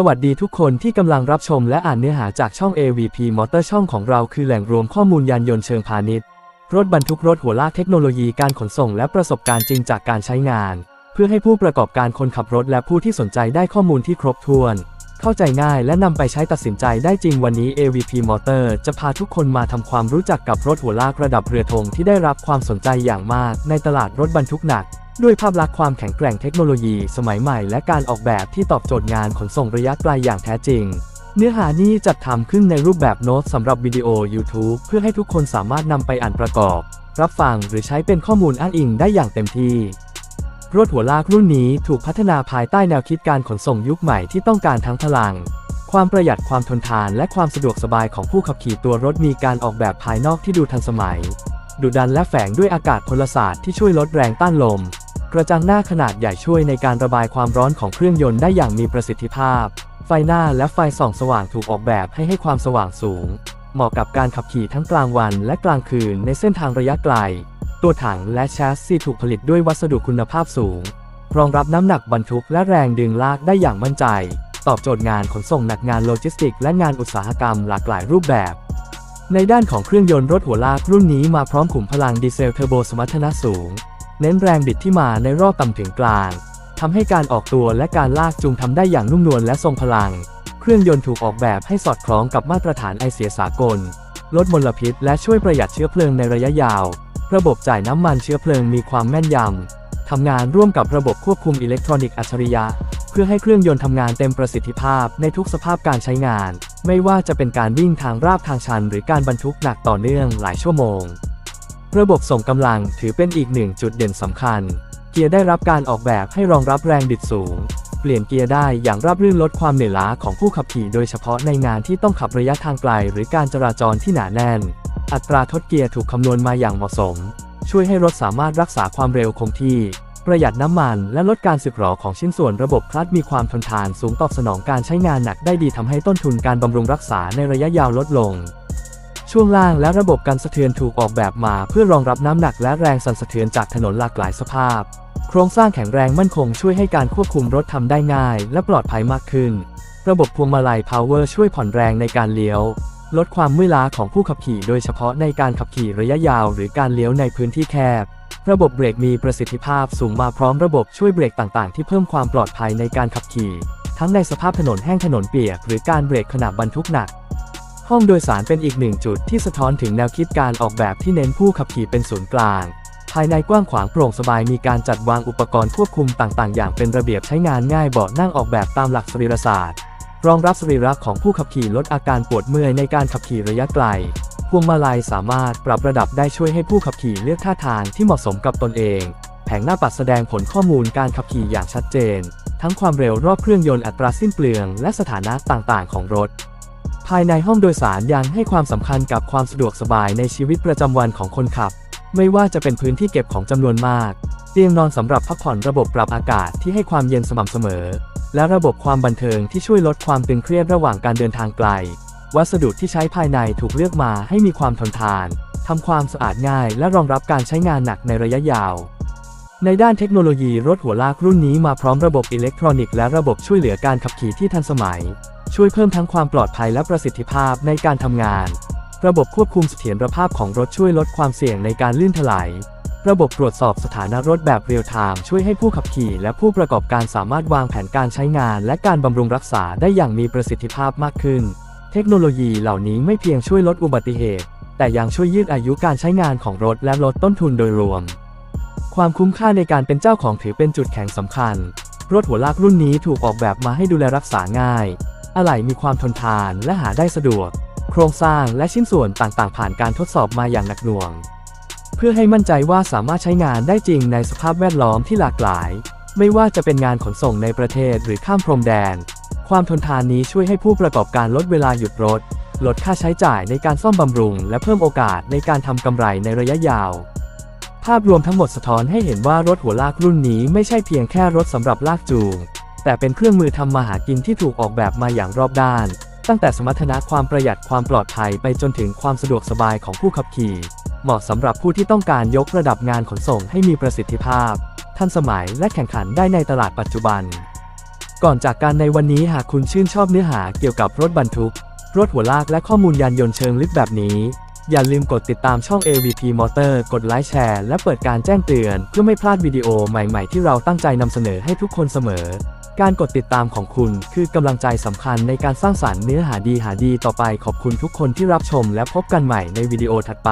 สวัสดีทุกคนที่กำลังรับชมและอ่านเนื้อหาจากช่อง AVP Motor ช่องของเราคือแหล่งรวมข้อมูลยานยนต์เชิงพาณิชย์ รถบรรทุกรถหัวลากเทคโนโลยีการขนส่งและประสบการณ์จริงจากการใช้งาน เพื่อให้ผู้ประกอบการคนขับรถและผู้ที่สนใจได้ข้อมูลที่ครบถ้วน เข้าใจง่ายและนำไปใช้ตัดสินใจได้จริงวันนี้ AVP Motor จะพาทุกคนมาทำความรู้จักกับรถหัวลากระดับเรือธงที่ได้รับความสนใจอย่างมากในตลาดรถบรรทุกหนัก ด้วยภาพลักษณ์ความแข็งแกร่งเทคโนโลยีสมัยใหม่และการออกแบบที่ตอบโจทย์งานขนส่งระยะไกลอย่างแท้จริง เนื้อหานี้จัดทำขึ้นในรูปแบบโน้ตสำหรับวิดีโอ YouTube เพื่อให้ทุกคนสามารถนำไปอ่านประกอบ รับฟังหรือใช้เป็นข้อมูลอ้างอิงได้อย่างเต็มที่รถหัวลากรุ่นนี้ถูกพัฒนาภายใต้แนวคิดการขนส่งยุคใหม่ที่ต้องการทั้งพลัง ความประหยัดความทนทานและความสะดวกสบายของผู้ขับขี่ตัวรถมีการออกแบบภายนอกที่ดูทันสมัย ดุดันและแฝงด้วยอากาศพลศาสตร์ที่ช่วยลดแรงต้านลม กระจังหน้าขนาดใหญ่ช่วยในการระบายความร้อนของเครื่องยนต์ได้อย่างมีประสิทธิภาพ ไฟหน้าและไฟส่องสว่างถูกออกแบบให้ให้ความสว่างสูง เหมาะกับการขับขี่ทั้งกลางวันและกลางคืนในเส้นทางระยะไกล ตัวถังและแชสซีถูกผลิตด้วยวัสดุคุณภาพสูง รองรับน้ำหนักบรรทุกและแรงดึงลากได้อย่างมั่นใจ ตอบโจทย์งานขนส่งหนักงานโลจิสติก และงานอุตสาหกรรมหลากหลายรูปแบบในด้านของเครื่องยนต์รถหัวลากรุ่นนี้มาพร้อมขุมพลังดีเซลเทอร์โบสมรรถนะสูง เน้นแรงบิดที่มาในรอบต่ำถึงกลาง ทำให้การออกตัวและการลากจูงทำได้อย่างนุ่มนวลและทรงพลัง เครื่องยนต์ถูกออกแบบให้สอดคล้องกับมาตรฐานไอเสียสากล ลดมลพิษและช่วยประหยัดเชื้อเพลิงในระยะยาว ระบบจ่ายน้ำมันเชื้อเพลิงมีความแม่นยำ ทำงานร่วมกับระบบควบคุมอิเล็กทรอนิกส์อัจฉริยะ เพื่อให้เครื่องยนต์ทำงานเต็มประสิทธิภาพในทุกสภาพการใช้งาน ไม่ว่าจะเป็นการวิ่งทางราบทางชัน หรือการบรรทุกหนักต่อเนื่องหลายชั่วโมง ระบบส่งกำลังถือเป็นอีกหนึ่งจุดเด่นสำคัญ เกียร์ได้รับการออกแบบให้รองรับแรงบิดสูง เปลี่ยนเกียร์ได้อย่างราบรื่นลดความเหนื่อยล้าของผู้ขับขี่โดยเฉพาะในงานที่ต้องขับระยะทางไกล หรือการจราจรที่หนาแน่น อัตราทดเกียร์ถูกคำนวณมาอย่างเหมาะสม ช่วยให้รถสามารถรักษาความเร็วคงที่ ประหยัดน้ำมัน และลดการสึกหรอของชิ้นส่วนระบบคลัตช์มีความทนทานสูงตอบสนองการใช้งานหนักได้ดีทำให้ต้นทุนการบำรุงรักษาในระยะยาวลดลง ช่วงล่างและระบบการสะเทือนถูกออกแบบมาเพื่อรองรับน้ำหนักและแรงสั่นสะเทือนจากถนนหลากหลายสภาพ โครงสร้างแข็งแรงมั่นคงช่วยให้การควบคุมรถทำได้ง่าย และปลอดภัยมากขึ้น ระบบพวงมาลัย Power ช่วยผ่อนแรงในการเลี้ยว ลดความเมื่อยล้าของผู้ขับขี่โดยเฉพาะในการขับขี่ระยะยาว หรือการเลี้ยวในพื้นที่แคบ ระบบเบรกมีประสิทธิภาพสูงมาพร้อมระบบช่วยเบรกต่างๆ ที่เพิ่มความปลอดภัยในการขับขี่ ทั้งในสภาพถนนแห้งถนนเปียก หรือการเบรกขณะบรรทุกหนัก ห้องโดยสารเป็นอีกหนึ่งจุดที่สะท้อนถึงแนวคิดการออกแบบที่เน้นผู้ขับขี่เป็นศูนย์กลาง ภายในกว้างขวางโปร่งสบายมีการจัดวางอุปกรณ์ควบคุมต่างๆ อย่างเป็นระเบียบใช้งานง่ายเบาะนั่งออกแบบตามหลักสรีรศาสตร์ รองรับสรีระของผู้ขับขี่ลดอาการปวดเมื่อยในการขับขี่ระยะไกล พวงมาลัยสามารถปรับระดับได้ช่วยให้ผู้ขับขี่เลือกท่าทางที่เหมาะสมกับตนเอง แผงหน้าปัดแสดงผลข้อมูลการขับขี่อย่างชัดเจน ทั้งความเร็วรอบเครื่องยนต์อัตราสิ้นเปลือง และสถานะต่างๆ ของรถ ภายในห้องโดยสารยังให้ความสำคัญกับความสะดวกสบายในชีวิตประจำวันของคนขับ ไม่ว่าจะเป็นพื้นที่เก็บของจำนวนมาก เตียงนอนสำหรับพักผ่อนระบบปรับอากาศที่ให้ความเย็นสม่ำเสมอ และระบบความบันเทิงที่ช่วยลดความตึงเครียดระหว่างการเดินทางไกล วัสดุที่ใช้ภายในถูกเลือกมาให้มีความทนทานทำความสะอาดง่ายและรองรับการใช้งานหนักในระยะยาว ในด้านเทคโนโลยีรถหัวลากรุ่นนี้มาพร้อมระบบอิเล็กทรอนิกส์และระบบช่วยเหลือการขับขี่ที่ทันสมัย ช่วยเพิ่มทั้งความปลอดภัยและประสิทธิภาพในการทำงาน ระบบควบคุมเสถียรภาพของรถช่วยลดความเสี่ยงในการลื่นถลาย ระบบตรวจสอบสถานะรถแบบเรียลไทม์ช่วยให้ผู้ขับขี่และผู้ประกอบการสามารถวางแผนการใช้งาน และการบำรุงรักษาได้อย่างมีประสิทธิภาพมากขึ้น เทคโนโลยีเหล่านี้ไม่เพียงช่วยลดอุบัติเหตุ แต่ยังช่วยยืดอายุการใช้งานของรถและลดต้นทุนโดยรวม ความคุ้มค่าในการเป็นเจ้าของถือเป็นจุดแข็งสำคัญ รถหัวลากรุ่นนี้ถูกออกแบบมาให้ดูแลรักษาง่าย อะไหล่มีความทนทานและหาได้สะดวก โครงสร้างและชิ้นส่วนต่างๆ ผ่านการทดสอบมาอย่างหนักหน่วง เพื่อให้มั่นใจว่าสามารถใช้งานได้จริงในสภาพแวดล้อมที่หลากหลาย ไม่ว่าจะเป็นงานขนส่งในประเทศหรือข้ามพรมแดน ความทนทานนี้ช่วยให้ผู้ประกอบการลดเวลาหยุดรถ ลดค่าใช้จ่ายในการซ่อมบำรุง และเพิ่มโอกาสในการทำกำไรในระยะยาวภาพรวมทั้งหมดสะท้อนให้เห็นว่ารถหัวลากรุ่นนี้ไม่ใช่เพียงแค่รถสำหรับลากจูง แต่เป็นเครื่องมือทำมาหากินที่ถูกออกแบบมาอย่างรอบด้าน ตั้งแต่สมรรถนะความประหยัดความปลอดภัยไปจนถึงความสะดวกสบายของผู้ขับขี่ เหมาะสำหรับผู้ที่ต้องการยกระดับงานขนส่งให้มีประสิทธิภาพ ทันสมัยและแข่งขันได้ในตลาดปัจจุบัน ก่อนจากการในวันนี้หากคุณชื่นชอบเนื้อหาเกี่ยวกับรถบรรทุก รถหัวลากและข้อมูลยานยนต์เชิงลึกแบบนี้อย่าลืมกดติดตามช่อง AVP Motor กดไลค์แชร์และเปิดการแจ้งเตือน เพื่อไม่พลาดวิดีโอใหม่ๆที่เราตั้งใจนำเสนอให้ทุกคนเสมอ การกดติดตามของคุณคือกำลังใจสำคัญในการสร้างสรรค์เนื้อหาดีหาดีต่อไปขอบคุณทุกคนที่รับชมและพบกันใหม่ในวิดีโอถัดไป